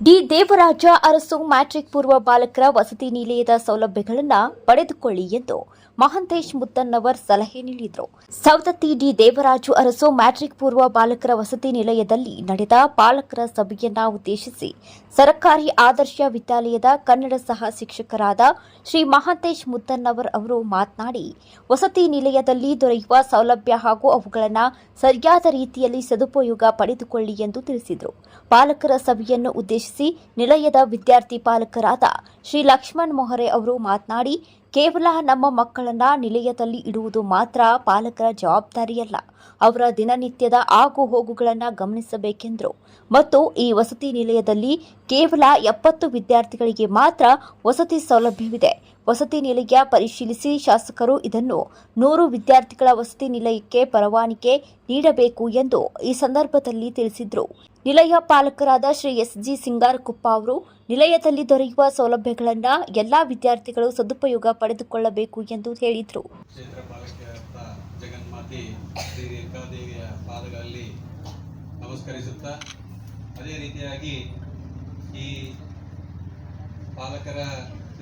D Devaraja Arasu matric ಪೂರ್ವ ಬಾಲಕರ ವಸತಿ ನಿಲಯದ ಸೌಲಭ್ಯಗಳನ್ನು ಪಡೆದುಕೊಳ್ಳಿ ಎಂದು ಮಹಂತೇಶ್ ಮುತ್ತನ್ನವರ್ ಸಲಹೆ ನೀಡಿದರು. ಸವದತ್ತಿ ಡಿ ದೇವರಾಜು ಅರಸು ಮ್ಯಾಟ್ರಿಕ್ ಪೂರ್ವ ಬಾಲಕರ ವಸತಿ ನಿಲಯದಲ್ಲಿ ನಡೆದ ಪಾಲಕರ ಸಭೆಯನ್ನ ಉದ್ದೇಶಿಸಿ ಸರ್ಕಾರಿ ಆದರ್ಶ ವಿದ್ಯಾಲಯದ ಕನ್ನಡ ಸಹ ಶಿಕ್ಷಕರಾದ ಶ್ರೀ ಮಹಂತೇಶ್ ಮುತ್ತನ್ನವರ್ ಅವರು ಮಾತನಾಡಿ, ವಸತಿ ನಿಲಯದಲ್ಲಿ ದೊರೆಯುವ ಸೌಲಭ್ಯ ಹಾಗೂ ಅವುಗಳನ್ನು ಸರಿಯಾದ ರೀತಿಯಲ್ಲಿ ಸದುಪಯೋಗ ಪಡೆದುಕೊಳ್ಳಿ ಎಂದು ತಿಳಿಸಿದರು. ಪಾಲಕರ ಸಭೆಯನ್ನು ಉದ್ದೇಶಿಸಿ ನಿಲಯದ ವಿದ್ಯಾರ್ಥಿ ಪಾಲಕರಾದ ಶ್ರೀ ಲಕ್ಷ್ಮಣ್ ಮೊಹರೆ ಅವರು ಮಾತನಾಡಿ, ಕೇವಲ ನಮ್ಮ ಮಕ್ಕಳನ್ನ ನಿಲಯದಲ್ಲಿ ಇಡುವುದು ಮಾತ್ರ ಪಾಲಕರ ಜವಾಬ್ದಾರಿಯಲ್ಲ. ಅವರ ದಿನನಿತ್ಯದ ಆಗು ಹೋಗುಗಳನ್ನು ಗಮನಿಸಬೇಕೆಂದರು. ಮತ್ತು ಈ ವಸತಿ ನಿಲಯದಲ್ಲಿ ಕೇವಲ ಎಪ್ಪತ್ತು ವಿದ್ಯಾರ್ಥಿಗಳಿಗೆ ಮಾತ್ರ ವಸತಿ ಸೌಲಭ್ಯವಿದೆ. ವಸತಿ ನಿಲಯ ಪರಿಶೀಲಿಸಿ ಶಾಸಕರು ಇದನ್ನು ನೂರು ವಿದ್ಯಾರ್ಥಿಗಳ ವಸತಿ ನಿಲಯಕ್ಕೆ ಪರವಾನಿಗೆ ನೀಡಬೇಕು ಎಂದು ಈ ಸಂದರ್ಭದಲ್ಲಿ ತಿಳಿಸಿದರು. ನಿಲಯ ಪಾಲಕರಾದ ಶ್ರೀ ಎಸ್ ಜಿ ಸಿಂಗಾರಕುಪ್ಪ ಅವರು, ನಿಲಯದಲ್ಲಿ ದೊರೆಯುವ ಸೌಲಭ್ಯಗಳನ್ನು ಎಲ್ಲಾ ವಿದ್ಯಾರ್ಥಿಗಳು ಸದುಪಯೋಗ ಪಡೆದುಕೊಳ್ಳಬೇಕು ಎಂದು ಹೇಳಿದರು. ನಮಸ್ಕರಿಸುತ್ತಾ, ಅದೇ ರೀತಿಯಾಗಿ ಈ ಪಾಲಕರ,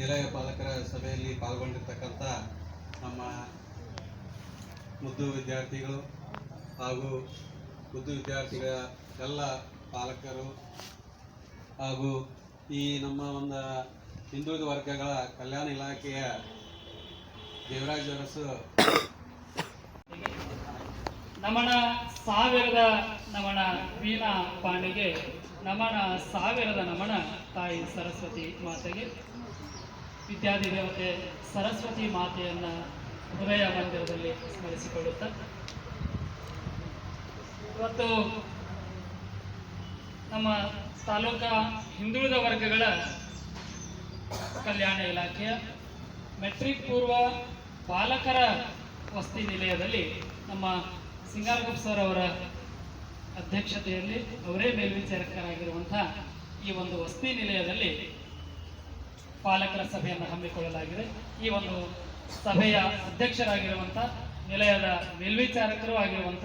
ನಿಲಯ ಪಾಲಕರ ಸಭೆಯಲ್ಲಿ ಪಾಲ್ಗೊಂಡಿರ್ತಕ್ಕಂಥ ನಮ್ಮ ಮುದ್ದು ವಿದ್ಯಾರ್ಥಿಗಳು ಹಾಗೂ ಮುದ್ದು ವಿದ್ಯಾರ್ಥಿಗಳ ಎಲ್ಲ ಪಾಲಕರು ಹಾಗೂ ಈ ನಮ್ಮ ಒಂದು ಹಿಂದುಳಿದ ವರ್ಗಗಳ ಕಲ್ಯಾಣ ಇಲಾಖೆಯ ದೇವರಾಜ್ ಅರಸು ನಮನ ಸಾವಿರದ ನಮನ ವೀಣಾ ಪಾಣಿಗೆ, ನಮನ ಸಾವಿರದ ನಮನ ತಾಯಿ ಸರಸ್ವತಿ ಮಾತೆಗೆ ವಿದ್ಯಾರ್ಥಿ ದೇವತೆ ಸರಸ್ವತಿ ಮಾತೆಯನ್ನು ಹೃದಯ ಮಂದಿರದಲ್ಲಿ ಸ್ಮರಿಸಿಕೊಳ್ಳುತ್ತಾ ಇವತ್ತು ನಮ್ಮ ತಾಲೂಕ ಹಿಂದುಳಿದ ವರ್ಗಗಳ ಕಲ್ಯಾಣ ಇಲಾಖೆಯ ಮೆಟ್ರಿಕ್ ಪೂರ್ವ ಬಾಲಕರ ವಸತಿ ನಿಲಯದಲ್ಲಿ ನಮ್ಮ ಸಿಂಗಾರಗುಪ್ ಸರ್ ಅವರ ಅಧ್ಯಕ್ಷತೆಯಲ್ಲಿ ಅವರೇ ಮೇಲ್ವಿಚಾರಕರಾಗಿರುವಂಥ ಈ ಒಂದು ವಸತಿ ನಿಲಯದಲ್ಲಿ ಪಾಲಕರ ಸಭೆಯನ್ನು ಹಮ್ಮಿಕೊಳ್ಳಲಾಗಿದೆ. ಈ ಒಂದು ಸಭೆಯ ಅಧ್ಯಕ್ಷರಾಗಿರುವಂಥ ನಿಲಯದ ಮೇಲ್ವಿಚಾರಕರು ಆಗಿರುವಂಥ